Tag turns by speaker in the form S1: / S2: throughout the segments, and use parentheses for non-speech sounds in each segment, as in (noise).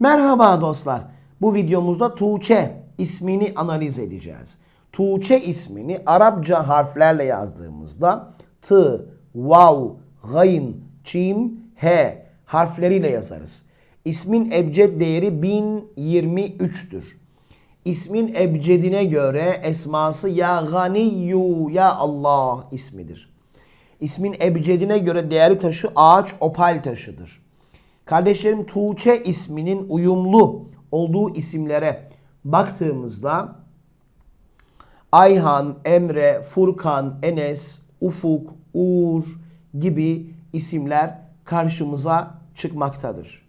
S1: Merhaba dostlar. Bu videomuzda Tuğçe ismini analiz edeceğiz. Tuğçe ismini Arapça harflerle yazdığımızda T, Vav, Gayn, Çim, H harfleriyle yazarız. İsmin ebced değeri 1023'tür. İsmin ebcedine göre esması Ya Ganiyyu Ya Allah ismidir. İsmin ebcedine göre değerli taşı ağaç opal taşıdır. Kardeşlerim Tuğçe isminin uyumlu olduğu isimlere baktığımızda Ayhan, Emre, Furkan, Enes, Ufuk, Uğur gibi isimler karşımıza çıkmaktadır.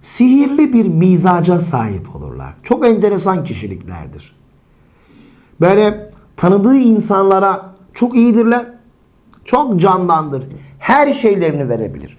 S1: Sihirli bir mizaca sahip olurlar. Çok enteresan kişiliklerdir. Böyle tanıdığı insanlara çok iyidirler. Çok candandır. Her şeylerini verebilir.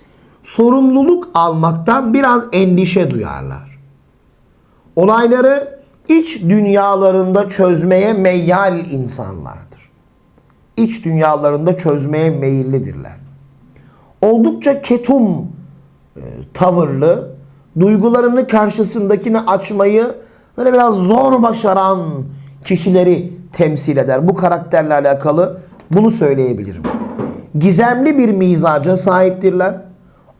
S1: sorumluluk almaktan biraz endişe duyarlar. Olayları iç dünyalarında çözmeye meyyal insanlardır. İç dünyalarında çözmeye meyillidirler. Oldukça ketum e, tavırlı, duygularını karşısındakine açmayı böyle biraz zor başaran kişileri temsil eder. Bu karakterle alakalı bunu söyleyebilirim. Gizemli bir mizaca sahiptirler.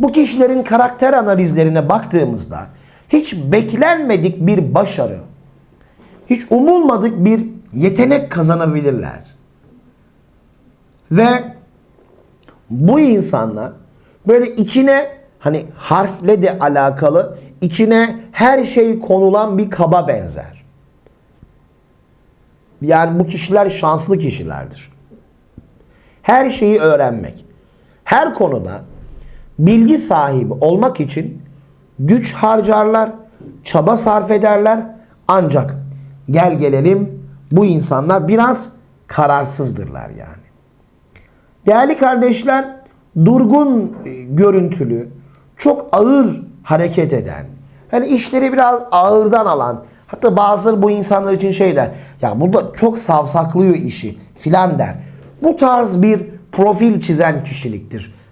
S1: Bu kişilerin karakter analizlerine baktığımızda hiç beklenmedik bir başarı, hiç umulmadık bir yetenek kazanabilirler. Ve bu insanlar böyle içine hani harfle de alakalı içine her şey konulan bir kaba benzer. Yani bu kişiler şanslı kişilerdir. Her şeyi öğrenmek. Her konuda bilgi sahibi olmak için güç harcarlar, çaba sarf ederler. Ancak gel gelelim bu insanlar biraz kararsızdırlar yani. Değerli kardeşler, durgun e, görüntülü, çok ağır hareket eden, hani işleri biraz ağırdan alan, hatta bazıları bu insanlar için şey der, ya burada çok savsaklıyor işi filan der. Bu tarz bir profil çizen kişiliktir.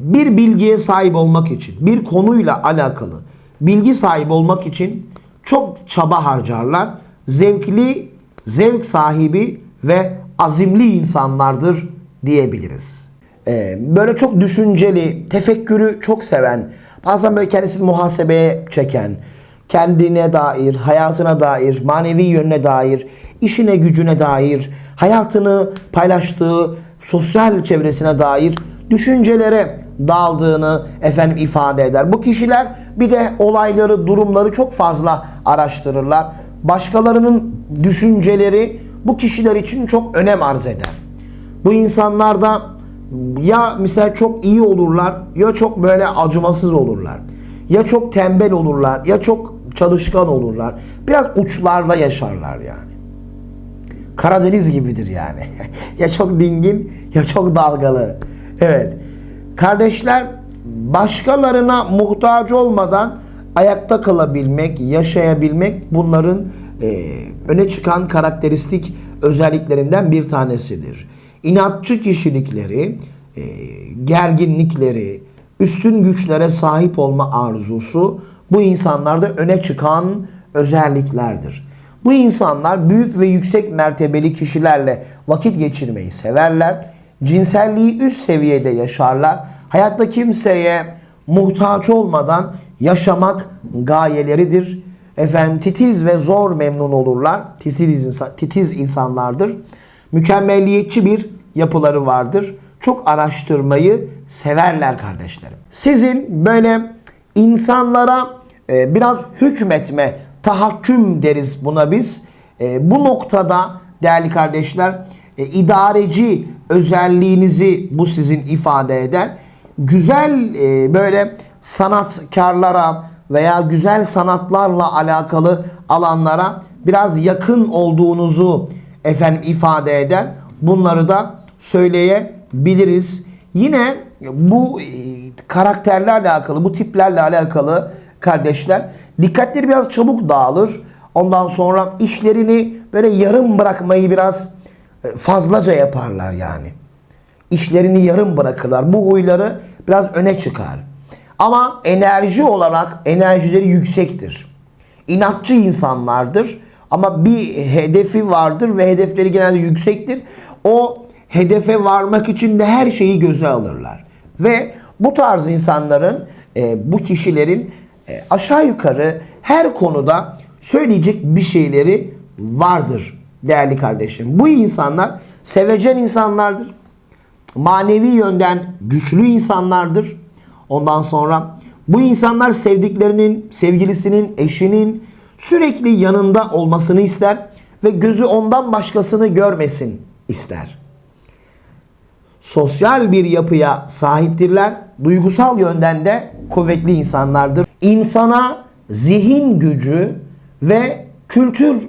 S1: bir bilgiye sahip olmak için, bir konuyla alakalı bilgi sahibi olmak için çok çaba harcarlar. Zevkli, zevk sahibi ve azimli insanlardır diyebiliriz. E, böyle çok düşünceli, tefekkürü çok seven, bazen böyle kendisini muhasebeye çeken, kendine dair, hayatına dair, manevi yönüne dair, işine gücüne dair, hayatını paylaştığı sosyal çevresine dair düşüncelere daldığını efendim ifade eder. Bu kişiler bir de olayları, durumları çok fazla araştırırlar. Başkalarının düşünceleri bu kişiler için çok önem arz eder. Bu insanlar da ya mesela çok iyi olurlar ya çok böyle acımasız olurlar. Ya çok tembel olurlar ya çok çalışkan olurlar. Biraz uçlarda yaşarlar yani. Karadeniz gibidir yani. (laughs) ya çok dingin ya çok dalgalı. Evet. Kardeşler başkalarına muhtaç olmadan ayakta kalabilmek, yaşayabilmek bunların e, öne çıkan karakteristik özelliklerinden bir tanesidir. inatçı kişilikleri, e, gerginlikleri, üstün güçlere sahip olma arzusu bu insanlarda öne çıkan özelliklerdir. Bu insanlar büyük ve yüksek mertebeli kişilerle vakit geçirmeyi severler. Cinselliği üst seviyede yaşarlar. Hayatta kimseye muhtaç olmadan yaşamak gayeleridir. Efendim titiz ve zor memnun olurlar. Titiz, insan, titiz insanlardır. Mükemmelliyetçi bir yapıları vardır. Çok araştırmayı severler kardeşlerim. Sizin böyle insanlara e, biraz hükmetme, tahakküm deriz buna biz. E, bu noktada değerli kardeşler e, idareci özelliğinizi bu sizin ifade eder. Güzel e, böyle sanatkarlara veya güzel sanatlarla alakalı alanlara biraz yakın olduğunuzu efendim ifade eder. Bunları da söyleyebiliriz. Yine bu e, karakterlerle alakalı, bu tiplerle alakalı kardeşler dikkatleri biraz çabuk dağılır. Ondan sonra işlerini böyle yarım bırakmayı biraz fazlaca yaparlar yani. İşlerini yarım bırakırlar. Bu huyları biraz öne çıkar. Ama enerji olarak enerjileri yüksektir. İnatçı insanlardır. Ama bir hedefi vardır ve hedefleri genelde yüksektir. O hedefe varmak için de her şeyi göze alırlar. Ve bu tarz insanların, e, bu kişilerin e, aşağı yukarı her konuda söyleyecek bir şeyleri vardır değerli kardeşim. Bu insanlar sevecen insanlardır. Manevi yönden güçlü insanlardır. Ondan sonra bu insanlar sevdiklerinin, sevgilisinin, eşinin sürekli yanında olmasını ister ve gözü ondan başkasını görmesin ister. Sosyal bir yapıya sahiptirler. Duygusal yönden de kuvvetli insanlardır. İnsana zihin gücü ve kültür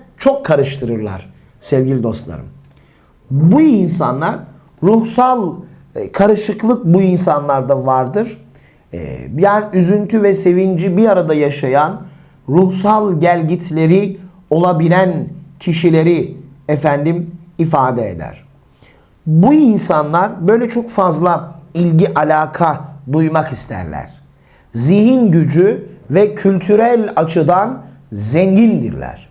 S1: çok karıştırırlar sevgili dostlarım. Bu insanlar ruhsal e, karışıklık bu insanlarda vardır. E, Yani üzüntü ve sevinci bir arada yaşayan ruhsal gelgitleri olabilen kişileri efendim ifade eder. Bu insanlar böyle çok fazla ilgi alaka duymak isterler. Zihin gücü ve kültürel açıdan zengindirler.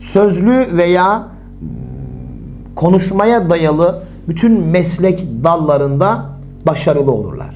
S1: Sözlü veya konuşmaya dayalı bütün meslek dallarında başarılı olurlar.